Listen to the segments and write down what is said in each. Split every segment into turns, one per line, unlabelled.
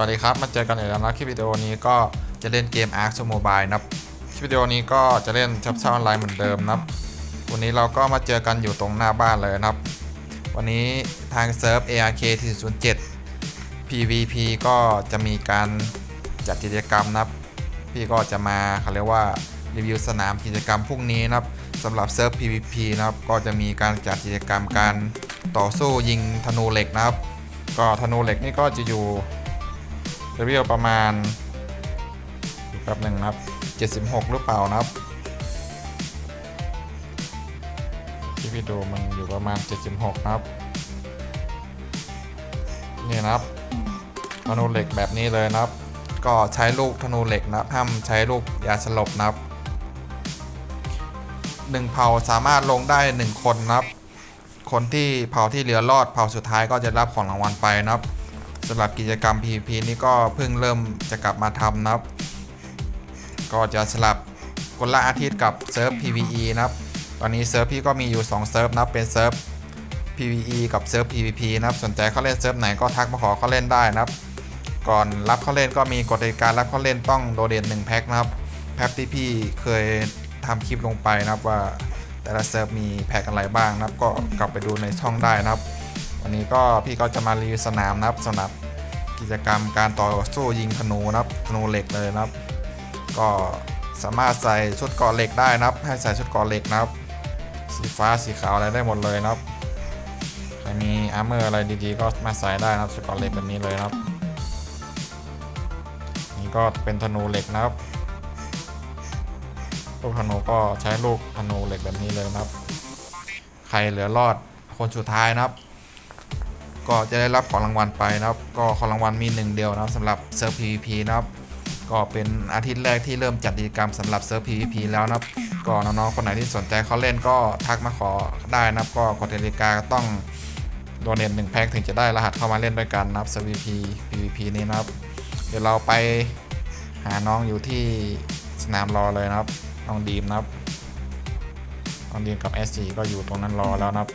วัสดีครับ มาเจอกันอีกแล้วนะคลิปวิดีโอนี้ก็จะเล่นเกม Ark Mobile นะครับคลิปวิดีโอนี้ก็จะเล่นชับเช่าออนไลน์เหมือนเดิมนะครับ วันนี้เราก็มาเจอกันอยู่ตรงหน้าบ้านเลยนะครับ วันนี้ทางเซิร์ฟ ARK 407 PVP ก็จะมีการจัดกิจกรรมนะครับ พี่ก็จะมาเขาเรียกว่ารีวิวสนามกิจกรรมพรุ่งนี้นะครับสำหรับเซิร์ฟ PVP นะครับก็จะมีการจัดกิจกรรมการต่อสู้ยิงธนูเหล็กนะครับ ก็ธนูเหล็กนี่ก็จะอยู่ เลเวลประมาณแป๊บหนึ่งนะครับ 76 หรือเปล่านะครับที่พี่ดูมันอยู่ประมาณ 76 นะครับ นี่นะครับธนูเหล็กแบบนี้เลยนะครับ ก็ใช้ลูกธนูเหล็กนับห้ามใช้ลูกยาสลบนะครับหนึ่งเผ่าสามารถลงได้หนึ่งคนนะครับ คนที่เผ่าที่เหลือรอดเผ่าสุดท้ายก็จะรับของรางวัลไปนะครับ สำหรับกิจกรรม PVP นี้ก็เพิ่งเริ่มจะกลับมาทำนะครับ ก็จะสลับคนละอาทิตย์กับเซิร์ฟ PVE นะครับ ตอนนี้เซิร์ฟพี่ก็มีอยู่ 2 เซิร์ฟนะครับเป็นเซิร์ฟ PVE กับเซิร์ฟ PVP นะครับสนใจเข้าเล่นเซิร์ฟไหนก็ทักมาขอเข้าเล่นได้นะครับ ก่อนรับเข้าเล่นก็มีกฎในการรับเข้าเล่นต้องโดเดนหนึ่งแพ็คนะครับ แพ็คที่พี่เคยทำคลิปลงไปนะครับว่าแต่ละเซิร์ฟมีแพ็คอะไรบ้างนะครับ ก็กลับไปดูในช่องได้นะครับ วันนี้ก็พี่ก็จะมารีวิวสนามนะครับสำหรับกิจกรรมการต่อสู้ยิงธนูนะครับธนูเหล็กเลยนะครับ ก็สามารถใส่ชุดเกราะเหล็กได้นะครับ ให้ใส่ชุดเกราะเหล็กนะครับ สีฟ้าสีขาวอะไรได้หมดเลยนะครับใครมีอาร์เมอร์อะไรดีๆ ก็มาใส่ได้นะครับชุดเกราะเหล็กแบบนี้เลยนะครับ นี่ก็เป็นธนูเหล็กนะครับลูกธนูก็ใช้ลูกธนูเหล็กแบบนี้เลยนะครับ ใครเหลือรอดคนสุดท้ายนะครับ ก็จะได้รับของรางวัลไปนะครับ ก็ของรางวัลมีหนึ่งเดียวนะครับสำหรับเซิร์ฟ PVP นะครับก็เป็นอาทิตย์แรกที่เริ่มจัดกิจกรรมสำหรับเซิร์ฟ PVP แล้วนะครับ ก็น้องๆคนไหนที่สนใจเขาเล่นก็ทักมาขอได้นะครับ ก็กฎกติกาต้องโดเนทหนึ่งแพ็คถึงจะได้รหัสเข้ามาเล่นด้วยกันนะครับเซิร์ฟ PVP PVP นี้นะครับ เดี๋ยวเราไปหาน้องอยู่ที่สนามรอเลยนะครับน้องดีมนะครับน้องดีมกับ SG ก็อยู่ตรงนั้นรอแล้วนะครับ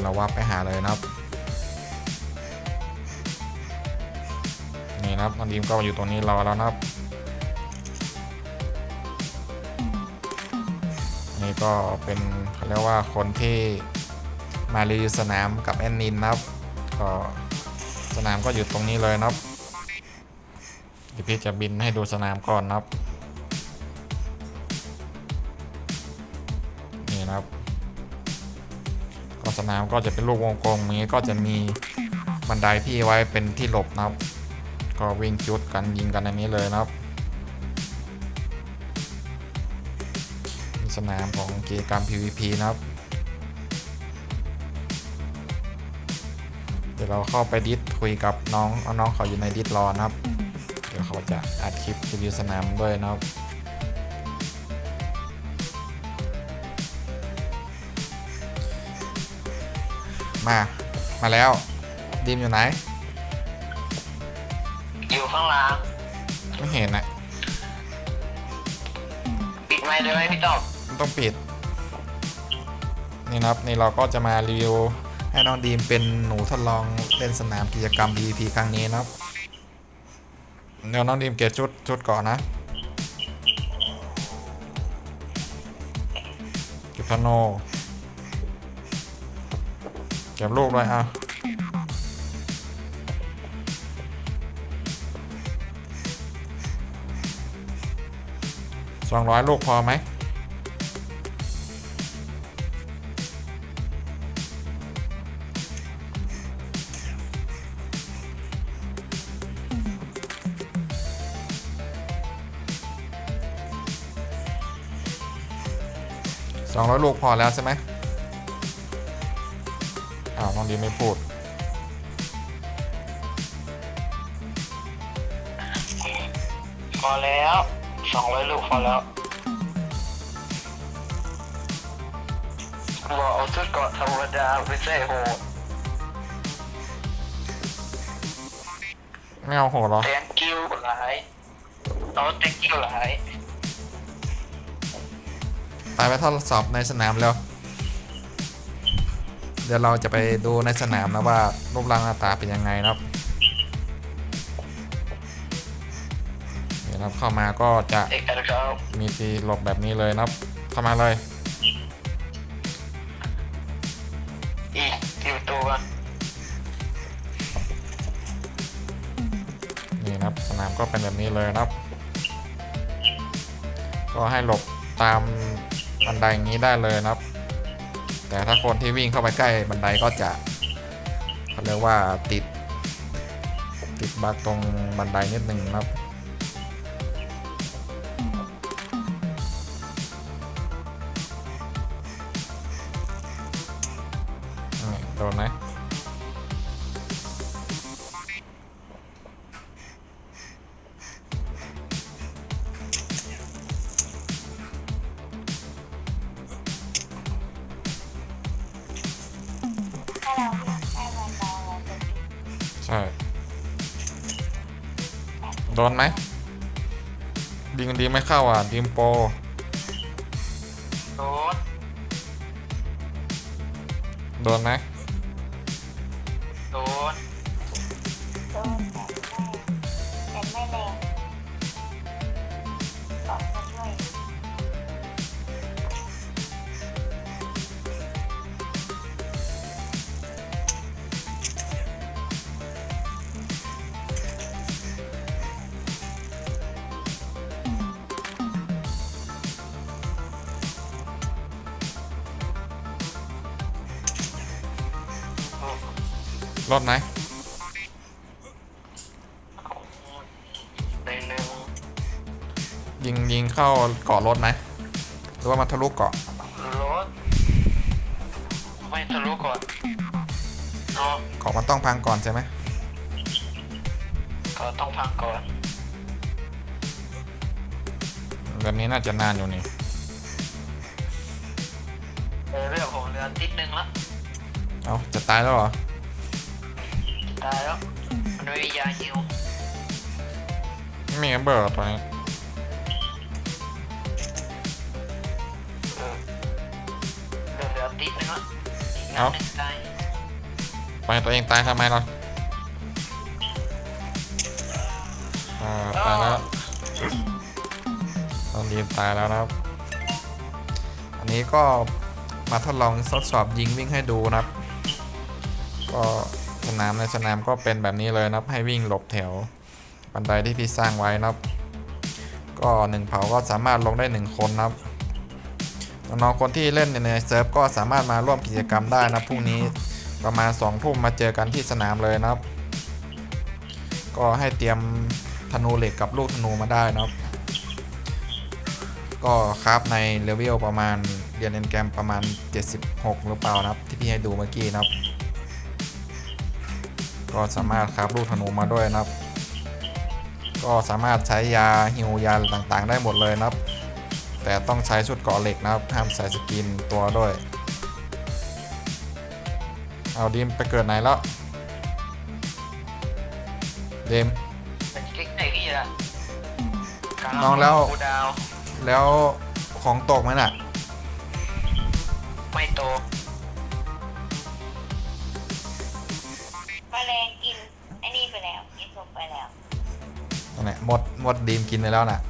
เดี๋ยวเราว่าไปหาเลยนะครับนี่นะครับน้องดีมก็อยู่ตรงนี้รอแล้วนะครับนี่ก็เป็นเขาเรียกว่าคนที่มารีสนามกับแอนนินนะครับก็สนามก็อยู่ตรงนี้เลยนะครับเดี๋ยวพี่จะบินให้ดูสนามก่อนนะครับนี่นะครับ สนามก็จะเป็นลูกวงกลมอย่างนี้ก็จะมีบันไดพี่ไว้เป็นที่หลบนะครับ ก็วิ่งจุดกันยิงกันอันนี้เลยนะครับสนามของกิจกรรม PVP นะครับ เดี๋ยวเราเข้าไปดิสคุยกับน้องเอาน้องเขาอยู่ในดิสรอนะครับ เดี๋ยวเขาจะอัดคลิปรีวิวสนามด้วยนะครับ มา มาแล้ว ดีมอยู่ไหน
อยู่ข้างหล่าง
ไม่เห็นนะ
ปิดไมค์ได้ไหมพี่ต้อม
มันต้องปิด นี่นะครับนี่เราก็จะมารีวิวให้น้องดีมเป็นหนูทดลองเล่นสนามกิจกรรม PVP ครั้งนี้นะครับ เดี๋ยวน้องดีมเก็บชุดชุดก่อนนะเก็บธนูเก็บลูกด้วยอะสองร้อยลูกพอไหมสองร้อยลูกพอแล้วใช่ไหม ดีไม่พูด
พอแล้วสองร้อยลูกพอแล้วบอกเอาชุดเกาะธรรมดาไปใส่โหด
ไม่เอาโหเหรอ
แตงกิ้วหลายเอาแตงกิ้วหลาย
อไปไปทดสอบในสนามแล้ว เดี๋ยวเราจะไปดูในสนามนะว่ารูปร่างหน้าตาเป็นยังไงนะครับนี่นะครับเข้ามาก็จะ
เอกนะครับ
มีตีหลบแบบนี้เลยนะครับ เข้ามาเลย
อีกอยู่ตัว
นี่นะครับสนามก็เป็นแบบนี้เลยนะครับ ก็ให้หลบตามบันไดอย่างนี้ได้เลยนะครับ แต่ถ้าคนที่วิ่งเข้าไปใกล้บันไดก็จะเขาเรียกว่าติด ติดบักตรงบันไดนิดหนึ่งนะครับโดนไหม ใช่ โดนไหมดิงดีไม่เข้าอะดิมโป
โดน
โดนไหม
รอ
ดไหม
ได้หนึ่ง
ยิงยิงเข้าเกาะรถไหมหรือว่ามันทะลุเกาะ
รถไม่ทะลุก่อนเนาะ
เกาะมันต้องพังก่อนใช่ไหม
ก็ต้องพังก่อน
แบบนี้น่าจะนานอยู่นี่
เออเรื่องของเรือติดหนึ่งละ
เอาจะตายแล้วเหรอ
ตายแล้ว มันไม่มียาฮิว
ไม่มีแอมเบอร์ตอนนี้
เออเรือเรือติดหนึ่งละอีกนัดหนึ่งตาย
ไปตัวเองตายทำไมล่ะอ่าตายแล้วตอนดีมตายแล้วนะครับ อันนี้ก็มาทดลองทดสอบยิงวิ่งให้ดูนะครับ ก็ สนามในสนามก็เป็นแบบนี้เลยนะครับ ให้วิ่งหลบแถวบันไดที่พี่สร้างไว้นะครับ ก็หนึ่งเผาก็สามารถลงได้หนึ่งคนนะครับน้องๆคนที่เล่นในเซิร์ฟก็สามารถมาร่วมกิจกรรมได้นะพรุ่งนี้ประมาณ2องทุ่มมาเจอกันที่สนามเลยนะครับ ก็ให้เตรียมธนูเหล็กกับลูกธนูมาได้นะครับ ก็คราฟในเลเวลประมาณเรียนเอนแกรมประมาณ 76 หรือเปล่านะครับ ที่พี่ให้ดูเมื่อกี้นะครับ ก็สามารถคราฟลูกธนูมาด้วยนะครับ ก็สามารถใช้ยาฮิวยาต่างๆ ได้หมดเลยนะครับ แต่ต้องใช้ชุดเกราะเหล็กนะครับห้ามใส่สกินตัวด้วย เอาดีมไปเกิดไหนแล้วดีม
เป็นคลิกไหนพี่ล่ะกำ
น้องแล้ว
กูดาว
แล้วของตกไหมน่ะ
ไม่โต
แมลงกินไอ้นี่ไปแล้วกินศพไปแล้ว
นั่นแหละหมดหมดดีมกินไปแล้วน่ะ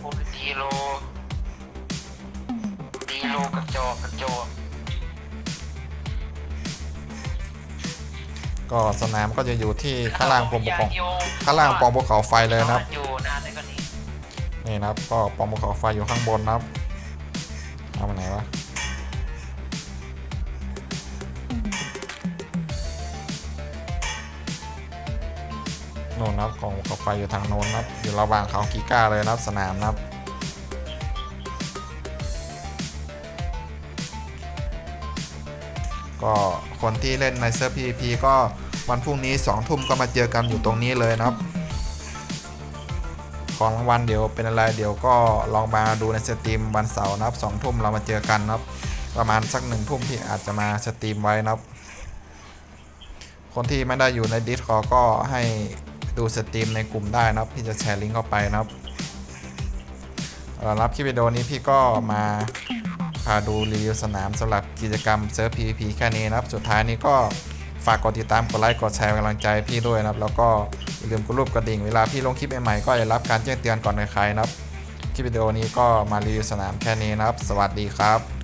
โอ้ดีโลดีโลกระจอกกระจอก
ก็สนามก็จะอยู่ที่ข้างล่างปมภูเขา
ยฮิว
ข้างล่างปองภูเขาไฟเลยนะครับ
อยู่นานเลยกว่านี้
นี่นะครับ ก็ปองภูเขาไฟอยู่ข้างบนนะครับเอาไปไหนวะ ไฟอยู่ทางโน้นนะครับ อยู่ระหว่างเขากีก้าเลยนะครับสนามนะครับก็คนที่เล่นในเซิร์ฟ PVP ก็วันพรุ่งนี้2ทุ่มก็มาเจอกันอยู่ตรงนี้เลยนะครับ ของรางวัลเดี๋ยวเป็นอะไรเดี๋ยวก็ลองมาดูในสตรีมวันเสาร์นะครับสองทุ่มเรามาเจอกันนะครับ ประมาณสักหนึ่งทุ่มที่อาจจะมาสตรีมไว้นะครับ คนที่ไม่ได้อยู่ในดิสคอก็ให้ ดูสตรีมในกลุ่มได้นะครับ พี่จะแชร์ลิงก์เข้าไปนะครับรับคลิปวิดีโอนี้พี่ก็มาพาดูรีวิวสนามสำหรับกิจกรรมเซิร์ฟ PVP แค่นี้นะครับ สุดท้ายนี้ก็ฝากกดติดตาม กดไลค์ กดแชร์เป็นกำลังใจพี่ด้วยนะครับ แล้วก็อย่าลืมกดรูปกระดิ่งเวลาพี่ลงคลิปใหม่ๆก็จะรับการแจ้งเตือนก่อนใครนะครับ คลิปวิดีโอนี้ก็มารีวิวสนามแค่นี้นะครับ สวัสดีครับ